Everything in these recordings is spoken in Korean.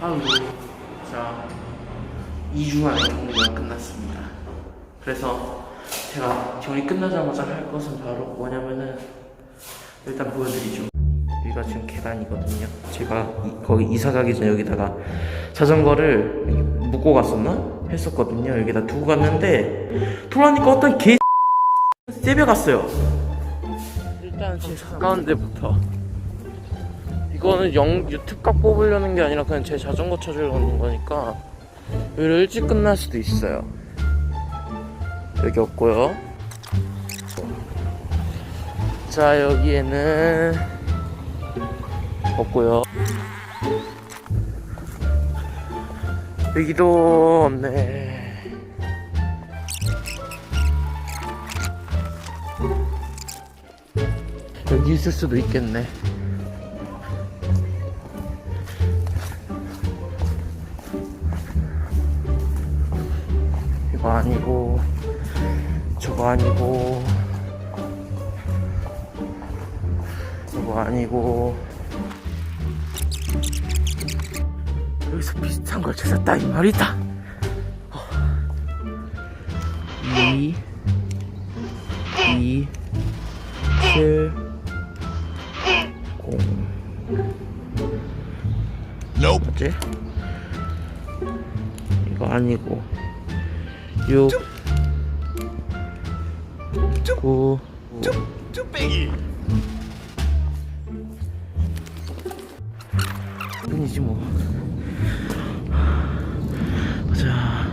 아이고 자 2주 만에 격리가 끝났습니다. 그래서 제가 격리 끝나자마자 할 것은 바로 뭐냐면은 일단 보여드리죠. 여기가 지금 계단이거든요. 제가 이- 거기 이사 가기 전에 여기다가 자전거를 묶고 갔었나? 했었거든요. 여기다 두고 갔는데 돌아오니까 어떤 개 세벼갔어요. 일단 제 가까운 데부터 이거는 영 유튜브 각 뽑으려는 게 아니라 그냥 제 자전거 찾으러 오는 거니까 여기를 일찍 끝날 수도 있어요. 여기 없고요. 자 여기에는 없고요. 여기도 없네. 여기 있을 수도 있겠네 이거 아니고 저거 아니고 저거 아니고. 여기서 비슷한 걸 찾았다 이 말이다. 어. 2 2 7 0 뭐지? 이거 아니고 6 9 뿐이지 뭐. 가자.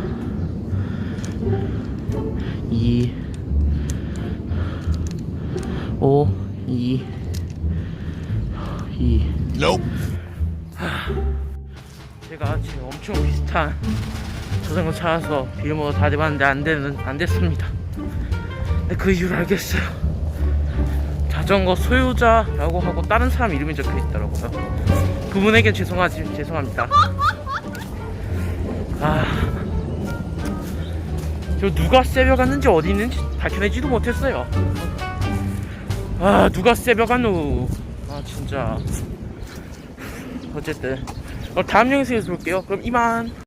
2 5 2 2 제가 지금 엄청 비슷한 자전거 찾아서 빌모도 다 돼봤는데 안 되는 안 됐습니다. 근데 그 이유를 알겠어요. 자전거 소유자라고 하고 다른 사람 이름이 적혀 있더라고요. 그분에게 죄송하지 죄송합니다. 아, 저 누가 세벼갔는지 어디 있는지 밝혀내지도 못했어요. 아, 누가 세벼갔노? 아, 진짜. 어쨌든 어, 다음 영상에서 볼게요. 그럼 이만.